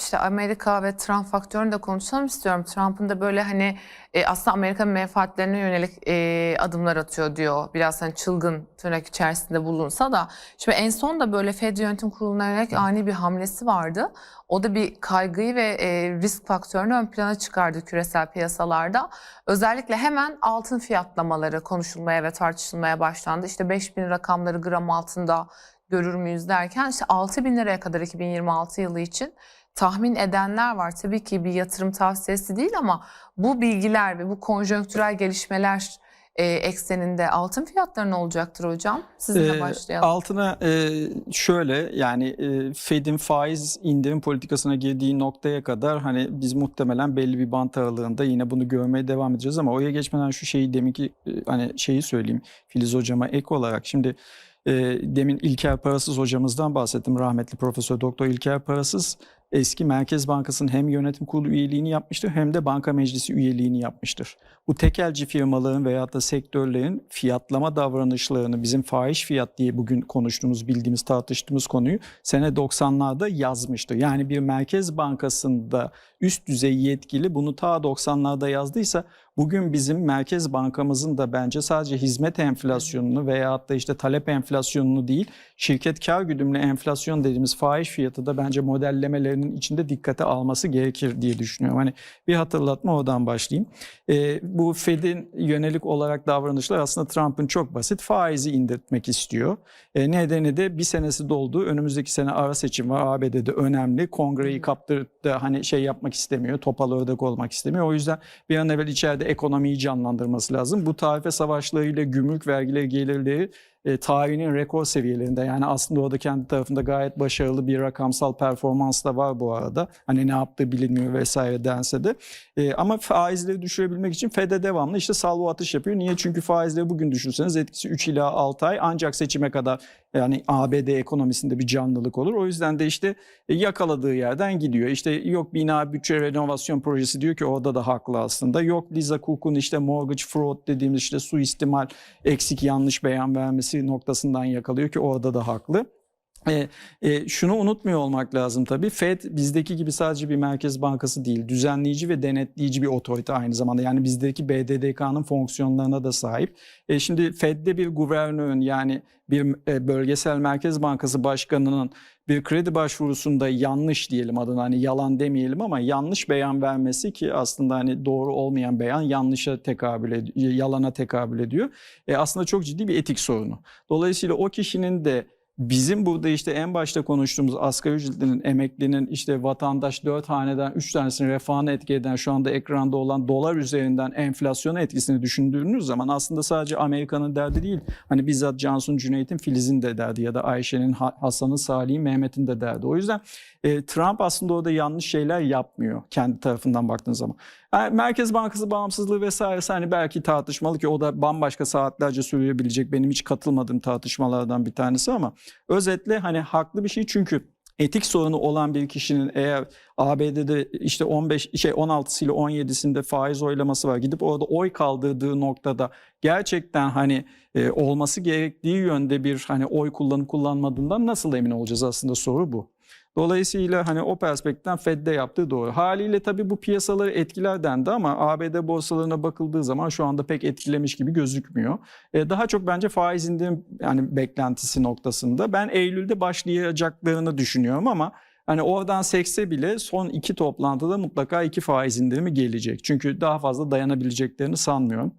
işte Amerika ve Trump faktörünü de konuşalım istiyorum. Trump'ın da böyle hani e, aslında Amerika menfaatlerine yönelik e, adımlar atıyor diyor. Biraz hani çılgın tırnak içerisinde bulunsa da. Şimdi en son da böyle Fed Yönetim Kurulu'na yönelik ani bir hamlesi vardı. O da bir kaygıyı ve e, risk faktörünü ön plana çıkardı küresel piyasalarda. Özellikle hemen altın fiyatlamaları konuşulmaya ve tartışılmaya başlandı. İşte 5000 rakamları gram altında görür müyüz derken işte 6 bin liraya kadar 2026 yılı için tahmin edenler var. Tabii ki bir yatırım tavsiyesi değil ama bu bilgiler ve bu konjonktürel gelişmeler e, ekseninde altın fiyatları ne olacaktır hocam? Sizinle Ee, başlayalım. Altına e, şöyle yani e, Fed'in faiz indirim politikasına girdiği noktaya kadar hani biz muhtemelen belli bir bant aralığında yine bunu görmeye devam edeceğiz ama oraya geçmeden şu şeyi deminki e, hani şeyi söyleyeyim Filiz hocama ek olarak şimdi e, demin İlker Parasız hocamızdan bahsettim rahmetli Profesör Doktor İlker Parasız eski Merkez Bankası'nın hem yönetim kurulu üyeliğini yapmıştır hem de banka meclisi üyeliğini yapmıştır. Bu tekelci firmaların veya da sektörlerin fiyatlama davranışlarını bizim fahiş fiyat diye bugün konuştuğumuz, bildiğimiz, tartıştığımız konuyu sene 90'larda yazmıştır. Yani bir merkez bankasında üst düzey yetkili bunu ta 90'larda yazdıysa bugün bizim merkez bankamızın da bence sadece hizmet enflasyonunu veya da işte talep enflasyonunu değil şirket kar güdümlü enflasyon dediğimiz fahiş fiyatı da bence modellemelerinin içinde dikkate alması gerekir diye düşünüyorum. Hani bir hatırlatma oradan başlayayım. Ee, bu Fed'in yönelik olarak davranışlar aslında Trump'ın çok basit. Faizi indirtmek istiyor. E, nedeni de bir senesi doldu. Önümüzdeki sene ara seçim var. ABD'de önemli. Kongreyi kaptırıp da hani şey yapmak istemiyor. Topal ördek olmak istemiyor. O yüzden bir an evvel içeride ekonomiyi canlandırması lazım. Bu tarife savaşlarıyla gümrük vergileri gelirleri e, tarihinin rekor seviyelerinde. Yani aslında orada kendi tarafında gayet başarılı bir rakamsal performans da var bu arada. Hani ne yaptığı bilinmiyor vesaire dense de. E, ama faizleri düşürebilmek için Fed'e devamlı işte salvo atış yapıyor. Niye? Çünkü faizleri bugün düşürseniz etkisi 3 ila 6 ay ancak seçime kadar yani ABD ekonomisinde bir canlılık olur. O yüzden de işte e, yakaladığı yerden gidiyor. İşte yok bina bütçe renovasyon projesi diyor ki orada da haklı aslında. Yok Lisa Cook'un işte mortgage fraud dediğimiz işte suistimal eksik yanlış beyan vermesi noktasından yakalıyor ki orada da haklı. E, e, şunu unutmuyor olmak lazım tabii. Fed bizdeki gibi sadece bir merkez bankası değil. Düzenleyici ve denetleyici bir otorite aynı zamanda. Yani bizdeki BDDK'nın fonksiyonlarına da sahip. E, şimdi Fed'de bir guvernörün yani bir e, bölgesel merkez bankası başkanının bir kredi başvurusunda yanlış diyelim adına hani yalan demeyelim ama yanlış beyan vermesi ki aslında hani doğru olmayan beyan yanlışa tekabül ediyor, yalana tekabül ediyor. E, aslında çok ciddi bir etik sorunu. Dolayısıyla o kişinin de Bizim burada işte en başta konuştuğumuz asgari ücretlinin, emeklinin işte vatandaş dört haneden üç tanesini refahını etki eden şu anda ekranda olan dolar üzerinden enflasyona etkisini düşündüğünüz zaman aslında sadece Amerika'nın derdi değil. Hani bizzat Cansu'nun, Cüneyt'in, Filiz'in de derdi ya da Ayşe'nin, Hasan'ın, Salih'in, Mehmet'in de derdi. O yüzden e, Trump aslında orada yanlış şeyler yapmıyor kendi tarafından baktığın zaman. Yani Merkez Bankası bağımsızlığı vesaire hani belki tartışmalı ki o da bambaşka saatlerce sürebilecek benim hiç katılmadığım tartışmalardan bir tanesi ama özetle hani haklı bir şey çünkü etik sorunu olan bir kişinin eğer ABD'de işte 15 şey 16 ile 17'sinde faiz oylaması var. Gidip orada oy kaldırdığı noktada gerçekten hani e, olması gerektiği yönde bir hani oy kullanıp kullanmadığından nasıl emin olacağız aslında soru bu. Dolayısıyla hani o perspektiften Fed'de yaptığı doğru. Haliyle tabii bu piyasaları etkiler dendi ama ABD borsalarına bakıldığı zaman şu anda pek etkilemiş gibi gözükmüyor. E, daha çok bence faiz indirim yani beklentisi noktasında. Ben Eylül'de başlayacaklarını düşünüyorum ama Hani oradan sekse bile son iki toplantıda mutlaka iki faiz indirimi gelecek. Çünkü daha fazla dayanabileceklerini sanmıyorum.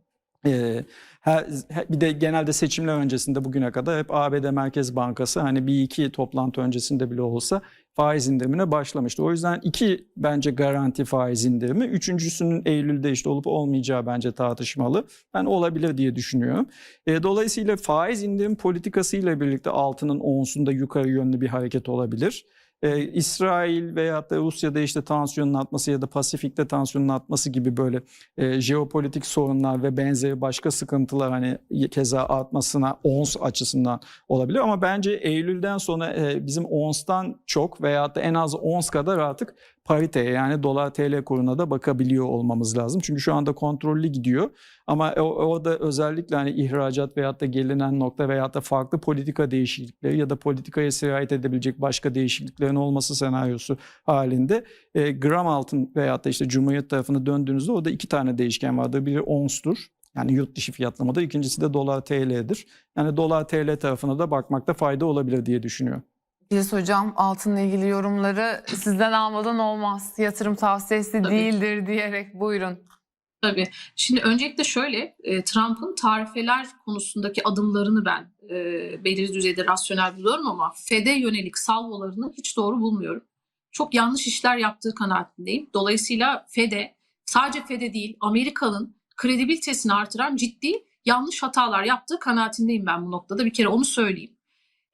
Ee, her, bir de genelde seçimler öncesinde bugüne kadar hep ABD Merkez Bankası hani bir iki toplantı öncesinde bile olsa faiz indirimine başlamıştı. O yüzden iki bence garanti faiz indirimi. Üçüncüsünün Eylül'de işte olup olmayacağı bence tartışmalı. Ben olabilir diye düşünüyorum. E, dolayısıyla faiz indirim politikası ile birlikte altının onsunda yukarı yönlü bir hareket olabilir. Ee, İsrail veya da Rusya'da işte tansiyonun artması ya da Pasifik'te tansiyonun artması gibi böyle e, jeopolitik sorunlar ve benzeri başka sıkıntılar hani keza artmasına ons açısından olabilir. Ama bence Eylül'den sonra e, bizim onstan çok veya da en az ons kadar artık pariteye yani dolar TL kuruna da bakabiliyor olmamız lazım. Çünkü şu anda kontrollü gidiyor. Ama orada özellikle hani ihracat veyahut da gelinen nokta veyahut da farklı politika değişiklikleri ya da politikaya sirayet edebilecek başka değişikliklerin olması senaryosu halinde e, gram altın veyahut da işte Cumhuriyet tarafına döndüğünüzde orada iki tane değişken vardır. Biri onstur. Yani yurt dışı fiyatlamada. ikincisi de dolar TL'dir. Yani dolar TL tarafına da bakmakta fayda olabilir diye düşünüyorum. Filiz Hocam altınla ilgili yorumları sizden almadan olmaz. Yatırım tavsiyesi Tabii. değildir diyerek buyurun. Tabii. Şimdi öncelikle şöyle, e, Trump'ın tarifeler konusundaki adımlarını ben e, belirli düzeyde rasyonel buluyorum ama FED'e yönelik salvolarını hiç doğru bulmuyorum. Çok yanlış işler yaptığı kanaatindeyim. Dolayısıyla FED'e, sadece FED'e değil, Amerika'nın kredibilitesini artıran ciddi yanlış hatalar yaptığı kanaatindeyim ben bu noktada. Bir kere onu söyleyeyim.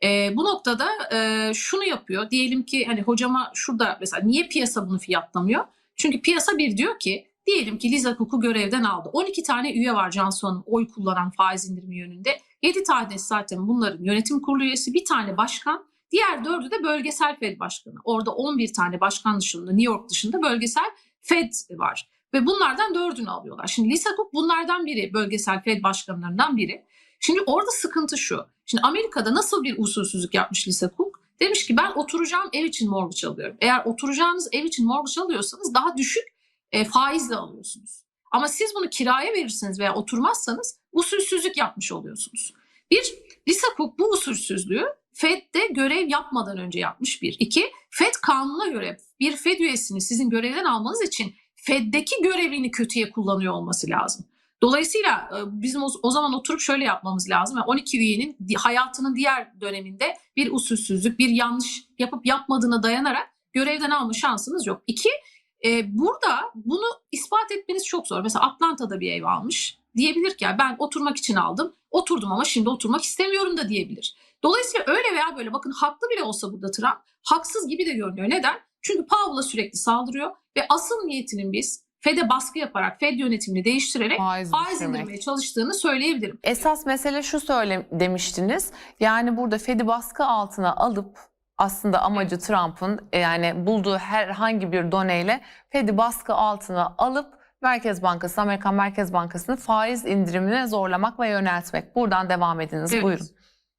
E, bu noktada e, şunu yapıyor. Diyelim ki hani hocama şurada mesela niye piyasa bunu fiyatlamıyor? Çünkü piyasa bir diyor ki Diyelim ki Liza Cook'u görevden aldı. 12 tane üye var Johnson'un oy kullanan faiz indirimi yönünde. 7 tanesi zaten bunların yönetim kurulu üyesi, bir tane başkan, diğer dördü de bölgesel Fed başkanı. Orada 11 tane başkan dışında, New York dışında bölgesel Fed var. Ve bunlardan dördünü alıyorlar. Şimdi Lisa Cook bunlardan biri, bölgesel Fed başkanlarından biri. Şimdi orada sıkıntı şu. Şimdi Amerika'da nasıl bir usulsüzlük yapmış Lisa Cook? Demiş ki ben oturacağım ev için mortgage alıyorum. Eğer oturacağınız ev için mortgage alıyorsanız daha düşük e, faizle alıyorsunuz. Ama siz bunu kiraya verirseniz veya oturmazsanız usulsüzlük yapmış oluyorsunuz. Bir, Lisa Cook bu usulsüzlüğü FED'de görev yapmadan önce yapmış bir. İki, FED kanuna göre bir FED üyesini sizin görevden almanız için FED'deki görevini kötüye kullanıyor olması lazım. Dolayısıyla e, bizim o, zaman oturup şöyle yapmamız lazım. Yani 12 üyenin hayatının diğer döneminde bir usulsüzlük, bir yanlış yapıp yapmadığına dayanarak görevden alma şansınız yok. İki, e, burada bunu ispat etmeniz çok zor. Mesela Atlanta'da bir ev almış. Diyebilir ki "Ya ben oturmak için aldım. Oturdum ama şimdi oturmak istemiyorum da diyebilir. Dolayısıyla öyle veya böyle bakın haklı bile olsa burada Trump haksız gibi de görünüyor. Neden? Çünkü Powell'a sürekli saldırıyor ve asıl niyetinin biz Fed'e baskı yaparak, Fed yönetimini değiştirerek Faiz faiz indirmeye çalıştığını söyleyebilirim. Esas mesele şu söyle demiştiniz. Yani burada Fed'i baskı altına alıp aslında amacı Trump'ın e, yani bulduğu herhangi bir doneyle Fed'i baskı altına alıp Merkez Bankası, Amerikan Merkez Bankası'nı faiz indirimine zorlamak ve yöneltmek. Buradan devam ediniz. Evet. Buyurun.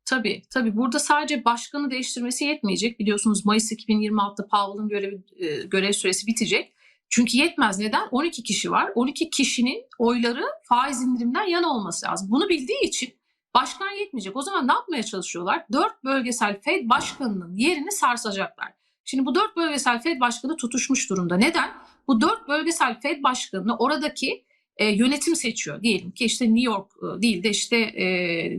Tabii tabii burada sadece başkanı değiştirmesi yetmeyecek. Biliyorsunuz Mayıs 2026'da Powell'ın görevi, e, görev süresi bitecek. Çünkü yetmez. Neden? 12 kişi var. 12 kişinin oyları faiz indirimden yana olması lazım. Bunu bildiği için başkan yetmeyecek. O zaman ne yapmaya çalışıyorlar? 4 bölgesel Fed başkanının yerini sarsacaklar. Şimdi bu 4 bölgesel Fed başkanı tutuşmuş durumda. Neden? Bu 4 bölgesel Fed başkanını oradaki e, yönetim seçiyor. Diyelim ki işte New York e, değil de işte e,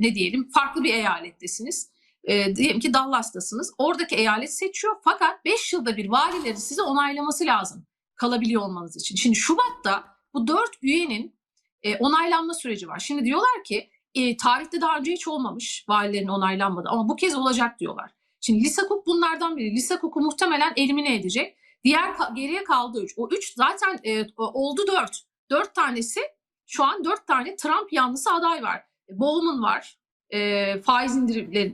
ne diyelim farklı bir eyalettesiniz. E, diyelim ki Dallas'tasınız. Oradaki eyalet seçiyor fakat 5 yılda bir valilerin size onaylaması lazım kalabiliyor olmanız için. Şimdi Şubat'ta bu 4 üyenin e, onaylanma süreci var. Şimdi diyorlar ki e, tarihte daha önce hiç olmamış valilerin onaylanmadı ama bu kez olacak diyorlar. Şimdi Lisa Cook bunlardan biri. Lisa Cook'u muhtemelen elimine edecek. Diğer geriye kaldı 3. O 3 zaten e, oldu 4. 4 tanesi şu an 4 tane Trump yanlısı aday var. Bowman var. E, faiz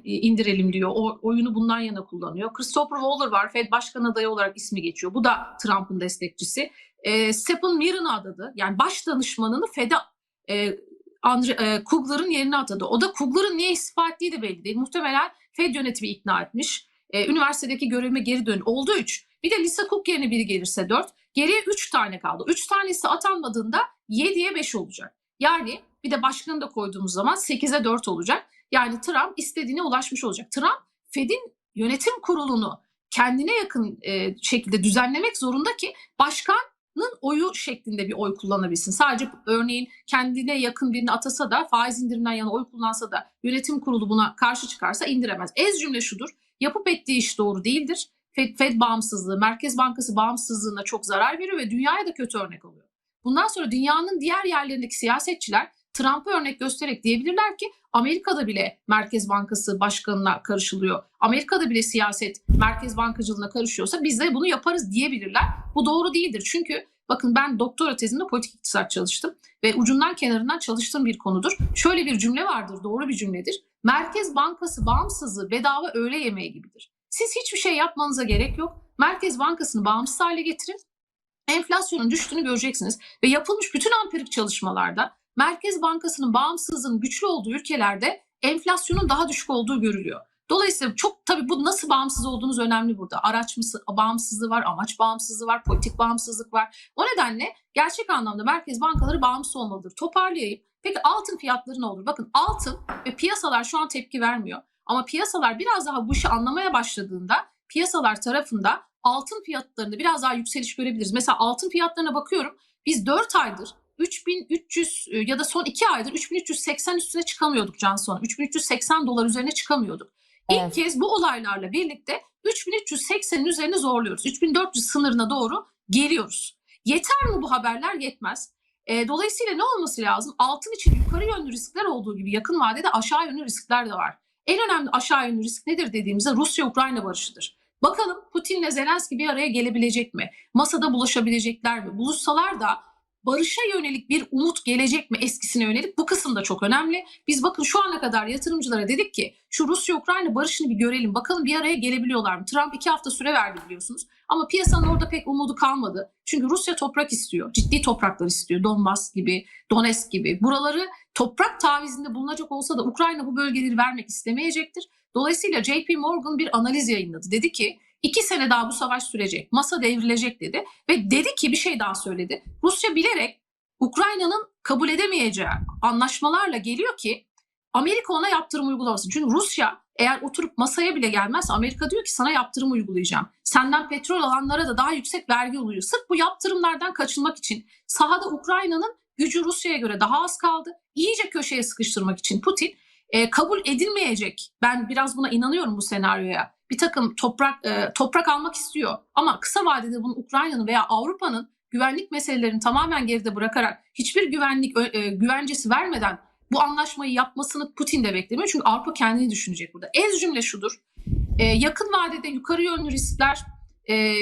indirelim, diyor. O oyunu bundan yana kullanıyor. Christopher Waller var. Fed Başkan adayı olarak ismi geçiyor. Bu da Trump'ın destekçisi. E, Stephen Mirren adadı. Yani baş danışmanını Fed'e e, Andre, e, Kugler'ın yerine atadı. O da Kugler'ın niye istifa ettiği de belli değil. Muhtemelen Fed yönetimi ikna etmiş. E, üniversitedeki görevime geri dön. Oldu 3. Bir de Lisa Cook yerine biri gelirse 4. Geriye 3 tane kaldı. 3 tanesi atanmadığında 7'ye 5 olacak. Yani bir de başkanı da koyduğumuz zaman 8'e 4 olacak. Yani Trump istediğine ulaşmış olacak. Trump Fed'in yönetim kurulunu kendine yakın e, şekilde düzenlemek zorunda ki başkanın oyu şeklinde bir oy kullanabilsin. Sadece örneğin kendine yakın birini atasa da faiz indirimden yana oy kullansa da yönetim kurulu buna karşı çıkarsa indiremez. Ez cümle şudur. Yapıp ettiği iş doğru değildir. Fed, Fed bağımsızlığı, Merkez Bankası bağımsızlığına çok zarar veriyor ve dünyaya da kötü örnek oluyor. Bundan sonra dünyanın diğer yerlerindeki siyasetçiler Trump'a örnek göstererek diyebilirler ki Amerika'da bile Merkez Bankası başkanına karışılıyor. Amerika'da bile siyaset Merkez Bankacılığına karışıyorsa biz de bunu yaparız diyebilirler. Bu doğru değildir. Çünkü bakın ben doktora tezimde politik iktisat çalıştım ve ucundan kenarından çalıştığım bir konudur. Şöyle bir cümle vardır, doğru bir cümledir. Merkez Bankası bağımsızlığı bedava öğle yemeği gibidir. Siz hiçbir şey yapmanıza gerek yok. Merkez Bankası'nı bağımsız hale getirin. Enflasyonun düştüğünü göreceksiniz. Ve yapılmış bütün ampirik çalışmalarda Merkez Bankası'nın bağımsızlığının güçlü olduğu ülkelerde enflasyonun daha düşük olduğu görülüyor. Dolayısıyla çok tabii bu nasıl bağımsız olduğunuz önemli burada. Araç mısı, bağımsızlığı var, amaç bağımsızlığı var, politik bağımsızlık var. O nedenle gerçek anlamda merkez bankaları bağımsız olmalıdır. Toparlayayım. Peki altın fiyatları ne olur? Bakın altın ve piyasalar şu an tepki vermiyor. Ama piyasalar biraz daha bu işi anlamaya başladığında piyasalar tarafında altın fiyatlarında biraz daha yükseliş görebiliriz. Mesela altın fiyatlarına bakıyorum. Biz 4 aydır 3300 e, ya da son 2 aydır 3380 üstüne çıkamıyorduk Canson. 3380 dolar üzerine çıkamıyorduk. İlk Evet. kez bu olaylarla birlikte 3380'in üzerine zorluyoruz. 3400 sınırına doğru geliyoruz. Yeter mi bu haberler? Yetmez. E, dolayısıyla ne olması lazım? Altın için yukarı yönlü riskler olduğu gibi yakın vadede aşağı yönlü riskler de var. En önemli aşağı yönlü risk nedir dediğimizde Rusya-Ukrayna barışıdır. Bakalım Putin'le Zelenski bir araya gelebilecek mi? Masada buluşabilecekler mi? Buluşsalar da barışa yönelik bir umut gelecek mi eskisine yönelik? Bu kısım da çok önemli. Biz bakın şu ana kadar yatırımcılara dedik ki şu Rusya-Ukrayna barışını bir görelim. Bakalım bir araya gelebiliyorlar mı? Trump iki hafta süre verdi biliyorsunuz. Ama piyasanın orada pek umudu kalmadı. Çünkü Rusya toprak istiyor. Ciddi topraklar istiyor. Donbas gibi, Donetsk gibi. Buraları toprak tavizinde bulunacak olsa da Ukrayna bu bölgeleri vermek istemeyecektir. Dolayısıyla JP Morgan bir analiz yayınladı. Dedi ki iki sene daha bu savaş sürecek. Masa devrilecek dedi. Ve dedi ki bir şey daha söyledi. Rusya bilerek Ukrayna'nın kabul edemeyeceği anlaşmalarla geliyor ki Amerika ona yaptırım uygulamasın. Çünkü Rusya eğer oturup masaya bile gelmez Amerika diyor ki sana yaptırım uygulayacağım. Senden petrol alanlara da daha yüksek vergi oluyor. Sırf bu yaptırımlardan kaçınmak için sahada Ukrayna'nın gücü Rusya'ya göre daha az kaldı. İyice köşeye sıkıştırmak için Putin e, kabul edilmeyecek. Ben biraz buna inanıyorum bu senaryoya. Bir takım toprak e, toprak almak istiyor ama kısa vadede bunu Ukrayna'nın veya Avrupa'nın güvenlik meselelerini tamamen geride bırakarak hiçbir güvenlik e, güvencesi vermeden bu anlaşmayı yapmasını Putin de beklemiyor. Çünkü Avrupa kendini düşünecek burada. Ez cümle şudur. E, yakın vadede yukarı yönlü riskler e,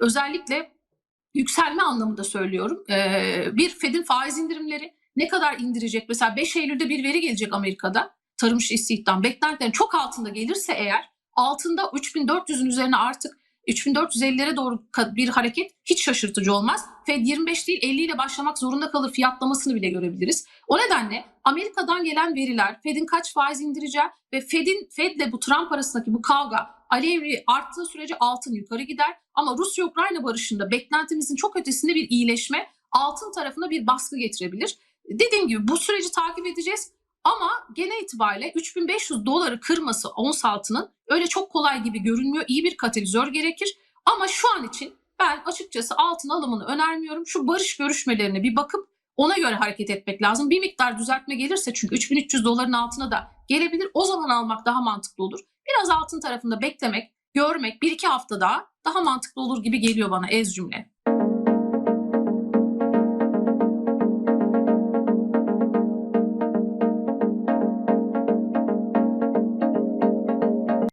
özellikle yükselme anlamında söylüyorum. E, bir Fed'in faiz indirimleri ne kadar indirecek? Mesela 5 Eylül'de bir veri gelecek Amerika'da. Tarım işi istihdam beklentilerin çok altında gelirse eğer altında 3400'ün üzerine artık 3450'lere doğru bir hareket hiç şaşırtıcı olmaz. Fed 25 değil 50 ile başlamak zorunda kalır fiyatlamasını bile görebiliriz. O nedenle Amerika'dan gelen veriler Fed'in kaç faiz indireceği ve Fed'in Fed'le bu Trump arasındaki bu kavga alevli arttığı sürece altın yukarı gider. Ama Rusya-Ukrayna barışında beklentimizin çok ötesinde bir iyileşme altın tarafına bir baskı getirebilir. Dediğim gibi bu süreci takip edeceğiz. Ama gene itibariyle 3500 doları kırması ons altının öyle çok kolay gibi görünmüyor. İyi bir katalizör gerekir. Ama şu an için ben açıkçası altın alımını önermiyorum. Şu barış görüşmelerine bir bakıp ona göre hareket etmek lazım. Bir miktar düzeltme gelirse çünkü 3300 doların altına da gelebilir. O zaman almak daha mantıklı olur. Biraz altın tarafında beklemek, görmek bir iki hafta daha daha mantıklı olur gibi geliyor bana ez cümle.